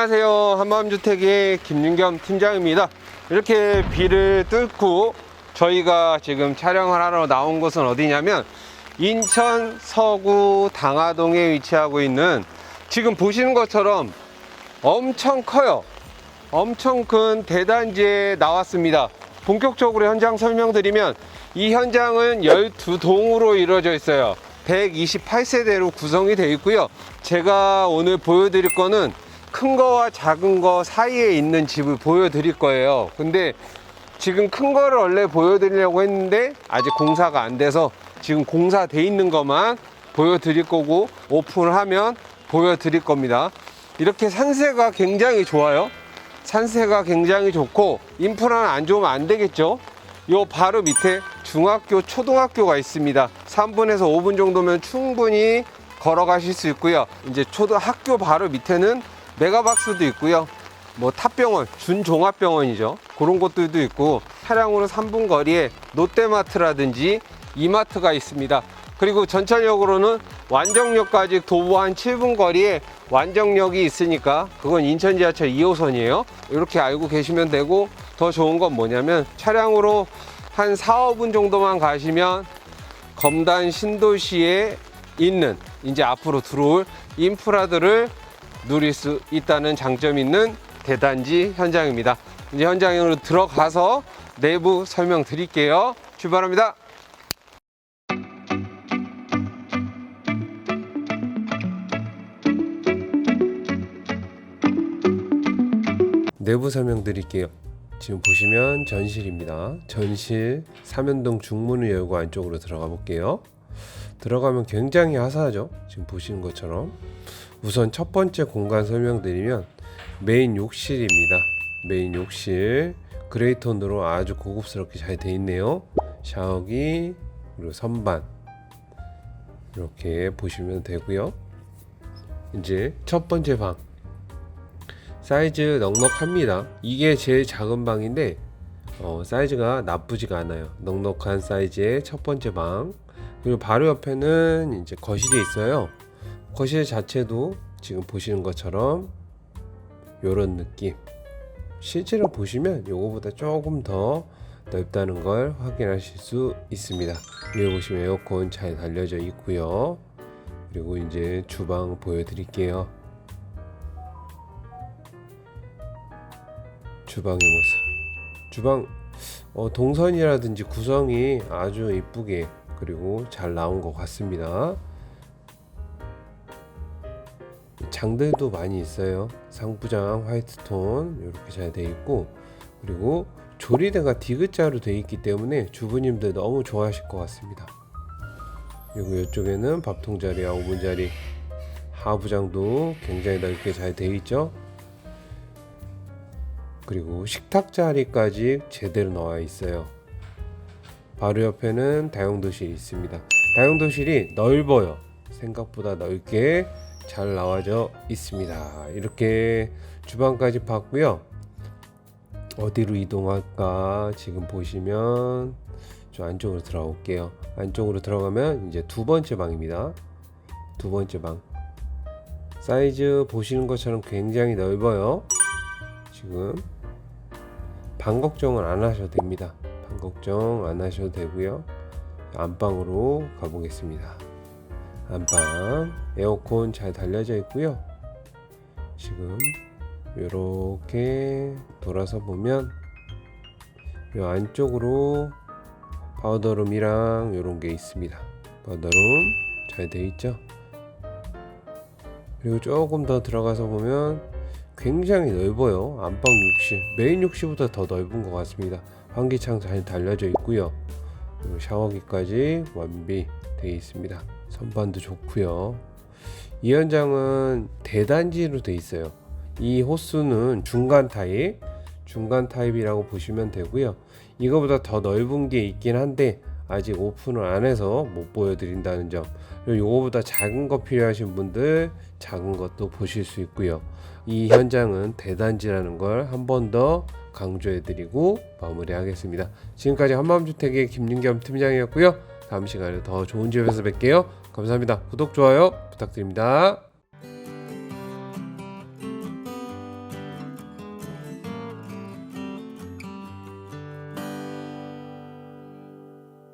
안녕하세요. 한마음주택의 김윤겸 팀장입니다. 이렇게 비를 뚫고 저희가 지금 촬영을 하러 나온 곳은 어디냐면 인천 서구 당하동에 위치하고 있는 지금 보시는 것처럼 엄청 커요. 엄청 큰 대단지에 나왔습니다. 본격적으로 현장 설명드리면 이 현장은 12동으로 이루어져 있어요. 128세대로 구성이 되어 있고요. 제가 오늘 보여드릴 거는 큰 거와 작은 거 사이에 있는 집을 보여드릴 거예요. 근데 지금 큰 거를 원래 보여드리려고 했는데 아직 공사가 안 돼서 지금 공사돼 있는 것만 보여드릴 거고 오픈을 하면 보여드릴 겁니다. 이렇게 산세가 굉장히 좋아요. 산세가 굉장히 좋고 인프라는 안 좋으면 안 되겠죠. 요 바로 밑에 중학교, 초등학교가 있습니다. 3분에서 5분 정도면 충분히 걸어가실 수 있고요. 이제 초등학교 바로 밑에는 메가박스도 있고요. 뭐 탑병원, 준종합병원이죠. 그런 곳들도 있고 차량으로 3분 거리에 롯데마트라든지 이마트가 있습니다. 그리고 전철역으로는 완정역까지 도보 한 7분 거리에 완정역이 있으니까 그건 인천 지하철 2호선이에요. 이렇게 알고 계시면 되고 더 좋은 건 뭐냐면 차량으로 한 4, 5분 정도만 가시면 검단 신도시에 있는 이제 앞으로 들어올 인프라들을 누릴 수 있다는 장점 있는 대단지 현장입니다. 이제 현장으로 들어가서 내부 설명 드릴게요. 출발합니다. 내부 설명 드릴게요. 지금 보시면 전실입니다. 전실 삼연동 중문을 열고 안쪽으로 들어가 볼게요. 들어가면 굉장히 화사하죠. 지금 보시는 것처럼 우선 첫 번째 공간 설명드리면 메인 욕실입니다. 메인 욕실 그레이 톤으로 아주 고급스럽게 잘 돼 있네요. 샤워기 그리고 선반 이렇게 보시면 되고요. 이제 첫 번째 방 사이즈 넉넉합니다. 이게 제일 작은 방인데 어, 사이즈가 나쁘지가 않아요. 넉넉한 사이즈의 첫 번째 방. 그리고 바로 옆에는 이제 거실이 있어요. 거실 자체도 지금 보시는 것처럼 이런 느낌. 실제로 보시면 이거보다 조금 더 넓다는 걸 확인하실 수 있습니다. 위에 보시면 에어컨 잘 달려져 있고요. 그리고 이제 주방 보여드릴게요. 주방의 모습. 주방 어, 동선이라든지 구성이 아주 이쁘게 그리고 잘 나온 것 같습니다. 장들도 많이 있어요. 상부장 화이트톤 이렇게 잘 돼 있고 그리고 조리대가 디귿자로 돼 있기 때문에 주부님들 너무 좋아하실 것 같습니다. 그리고 이쪽에는 밥통 자리와 오븐 자리 하부장도 굉장히 넓게 잘 돼 있죠. 그리고 식탁 자리까지 제대로 나와 있어요. 바로 옆에는 다용도실이 있습니다. 다용도실이 넓어요. 생각보다 넓게 잘 나와져 있습니다. 이렇게 주방까지 봤고요. 어디로 이동할까? 지금 보시면 좀 안쪽으로 들어올게요. 안쪽으로 들어가면 이제 두 번째 방입니다. 두 번째 방. 사이즈 보시는 것처럼 굉장히 넓어요. 지금 방 걱정은 안 하셔도 됩니다. 방 걱정 안 하셔도 되고요. 안방으로 가보겠습니다. 안방 에어컨 잘 달려져 있고요. 지금 이렇게 돌아서 보면 이 안쪽으로 파우더룸이랑 이런 게 있습니다. 파우더룸 잘돼 있죠? 그리고 조금 더 들어가서 보면 굉장히 넓어요. 안방 욕실 메인 욕실보다 더 넓은 것 같습니다. 환기창 잘 달려져 있고요. 그리고 샤워기까지 완비되어 있습니다. 선반도 좋고요. 이 현장은 대단지로 돼 있어요. 이 호수는 중간 타입, 중간 타입이라고 보시면 되고요. 이거보다 더 넓은 게 있긴 한데 아직 오픈을 안 해서 못 보여드린다는 점. 이거보다 작은 거 필요하신 분들 작은 것도 보실 수 있고요. 이 현장은 대단지라는 걸 한 번 더 강조해드리고 마무리하겠습니다. 지금까지 한마음주택의 김윤겸 팀장이었고요. 다음 시간에 더 좋은 집에서 뵐게요. 감사합니다. 구독, 좋아요 부탁드립니다.